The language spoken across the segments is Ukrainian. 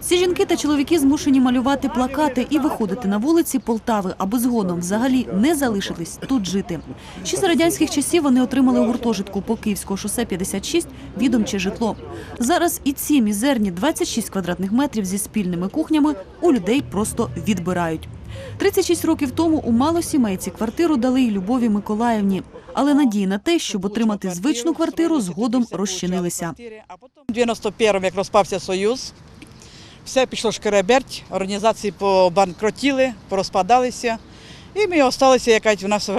Ці жінки та чоловіки змушені малювати плакати і виходити на вулиці Полтави, аби згодом взагалі не залишитись тут жити. Ще за радянських часів вони отримали у гуртожитку по Київського шосе 56 відомче житло. Зараз і ці мізерні 26 квадратних метрів зі спільними кухнями у людей просто відбирають. 36 років тому у малосімейці квартиру дали й Любові Миколаївні, але надії на те, щоб отримати звичну квартиру, згодом розчинилися. У 91-му, як розпався Союз, все пішло шкереберть, організації побанкротіли, порозпадалися. І ми залишилися, якась у нас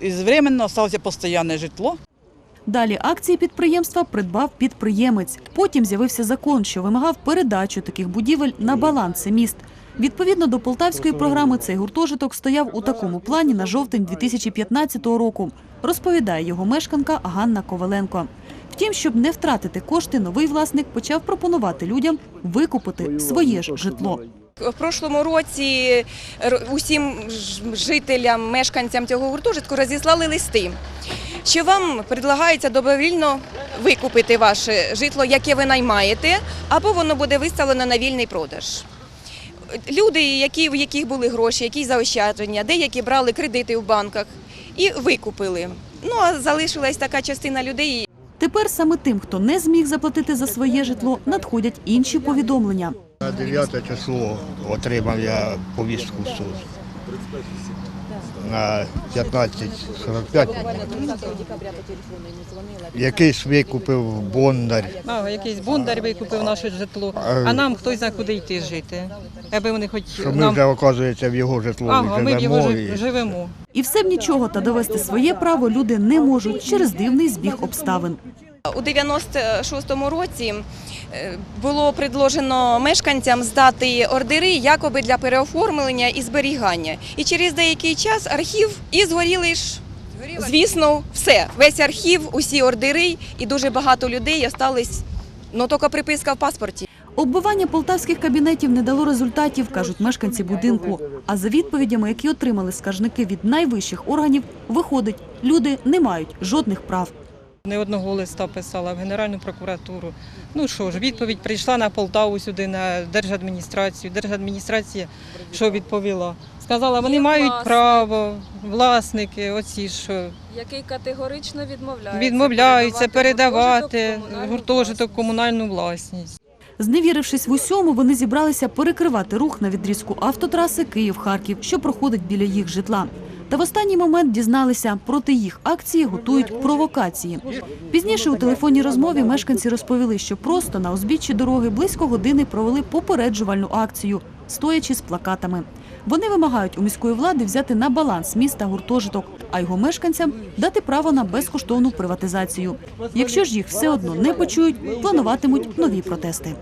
із залишилося постійне житло. Далі акції підприємства придбав підприємець. Потім з'явився закон, що вимагав передачу таких будівель на баланси міст. Відповідно до полтавської програми, цей гуртожиток стояв у такому плані на жовтень 2015 року, розповідає його мешканка Ганна Коваленко. Втім, щоб не втратити кошти, новий власник почав пропонувати людям викупити своє ж житло. В прошлому році усім жителям, мешканцям цього гуртожитку розіслали листи, що вам предлагається добровільно викупити ваше житло, яке ви наймаєте, або воно буде виставлено на вільний продаж. Люди, які, в яких були гроші, які заощадження, деякі брали кредити в банках і викупили. Ну а залишилась така частина людей, Тепер саме тим, хто не зміг заплатити за своє житло, надходять інші повідомлення. На 9 число отримав я повістку в суд. На 15.45 якийсь викупив бондар. А, якийсь бондар викупив наше житло, А- нам хтось знає, куди йти жити. Аби вони хоч Що ми нам... вже, оказується, в його житло Ага, ми в його і- живемо. І все б нічого, та довести своє право люди не можуть через дивний збіг обставин. У 96-му році е, було предложено мешканцям здати ордери якоби для переоформлення і зберігання. І через деякий час архів і згоріли ж. Звісно, все. Весь архів, усі ордери, і дуже багато людей остались, ну тільки приписка в паспорті. Оббивання полтавських кабінетів не дало результатів, кажуть мешканці будинку. А за відповідями, які отримали скаржники від найвищих органів, виходить, люди не мають жодних прав. Не одного листа писала в Генеральну прокуратуру. Ну що ж, відповідь прийшла на Полтаву сюди, на держадміністрацію. Держадміністрація що відповіла? Сказала, вони Є мають власник. право, власники, оці що який категорично відмовляється, відмовляються передавати гуртожиток комунальну власність. Зневірившись в усьому, вони зібралися перекривати рух на відрізку автотраси Київ-Харків, що проходить біля їх житла. Та в останній момент дізналися, проти їх акції готують провокації. Пізніше у телефонній розмові мешканці розповіли, що просто на узбіччі дороги близько години провели попереджувальну акцію, стоячи з плакатами. Вони вимагають у міської влади взяти на баланс міста гуртожиток, а його мешканцям дати право на безкоштовну приватизацію. Якщо ж їх все одно не почують, плануватимуть нові протести.